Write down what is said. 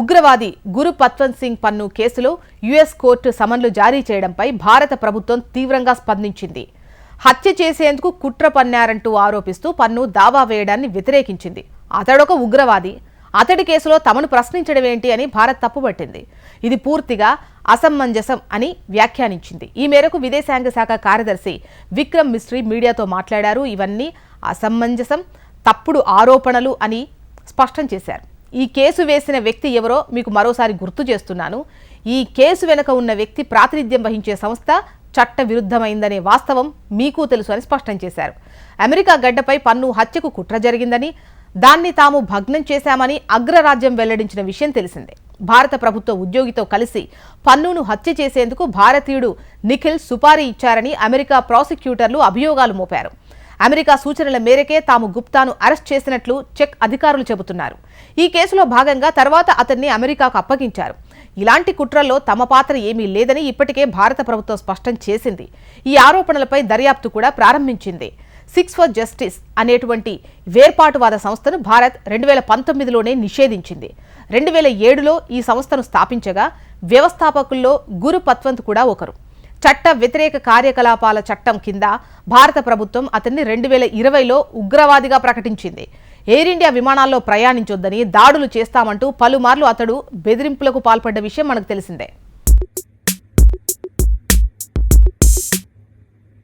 ఉగ్రవాది గురు పత్వంత్ సింగ్ పన్ను కేసులో యుఎస్ కోర్టు సమన్లు జారీ చేయడంపై భారత ప్రభుత్వం తీవ్రంగా స్పందించింది. హత్య చేసేందుకు కుట్ర పన్నారంటూ ఆరోపిస్తూ పన్ను దావా వేయడాన్ని వ్యతిరేకించింది. అతడొక ఉగ్రవాది. అతడి కేసులో తమను ప్రశ్నించడం ఏంటి అని భారత్ తప్పుపట్టింది. ఇది పూర్తిగా అసమంజసం అని వ్యాఖ్యానించింది. ఈ మేరకు విదేశాంగ శాఖ కార్యదర్శి విక్రమ్ మిస్ట్రీ మీడియాతో మాట్లాడారు. ఇవన్నీ అసమంజసం తప్పుడు ఆరోపణలు అని స్పష్టం చేశారు. ఈ కేసు వేసిన వ్యక్తి ఎవరో మీకు మరోసారి గుర్తు చేస్తున్నాను. ఈ కేసు వెనుక ఉన్న వ్యక్తి ప్రాతినిధ్యం వహించే సంస్థ చట్ట విరుద్ధమైందనే వాస్తవం మీకు తెలుసు అని స్పష్టం చేశారు. అమెరికా గడ్డపై పన్ను హత్యకు కుట్ర జరిగిందని దాన్ని తాము భగ్నం చేశామని అగ్రరాజ్యం వెల్లడించిన విషయం తెలిసిందే. భారత ప్రభుత్వ ఉద్యోగితో కలిసి పన్నును హత్య చేసేందుకు భారతీయుడు నిఖిల్ సుపారీ ఇచ్చారని అమెరికా ప్రాసిక్యూటర్లు అభియోగాలు మోపారు. అమెరికా సూచనల మేరకే తాము గుప్తాను అరెస్ట్ చేసినట్లు చెక్ అధికారులు చెబుతున్నారు. ఈ కేసులో భాగంగా తర్వాత అతన్ని అమెరికాకు అప్పగించారు. ఇలాంటి కుట్రల్లో తమ పాత్ర ఏమీ లేదని ఇప్పటికే భారత ప్రభుత్వం స్పష్టం చేసింది. ఈ ఆరోపణలపై దర్యాప్తు కూడా ప్రారంభించింది. సిక్స్ ఫర్ జస్టిస్ అనేటువంటి వేర్పాటువాద సంస్థను భారత్ రెండు వేల పంతొమ్మిదిలోనే నిషేధించింది. రెండు వేల ఏడులో ఈ సంస్థను స్థాపించగా వ్యవస్థాపకుల్లో గురు పత్వంత్ కూడా ఒకరు. చట్ట వ్యతిరేక కార్యకలాపాల చట్టం కింద భారత ప్రభుత్వం అతన్ని రెండు వేల ఇరవైలో ఉగ్రవాదిగా ప్రకటించింది. ఎయిర్ ఇండియా విమానాల్లో ప్రయాణించొద్దని దాడులు చేస్తామంటూ పలుమార్లు అతడు బెదిరింపులకు పాల్పడ్డ విషయం మనకు తెలిసిందే.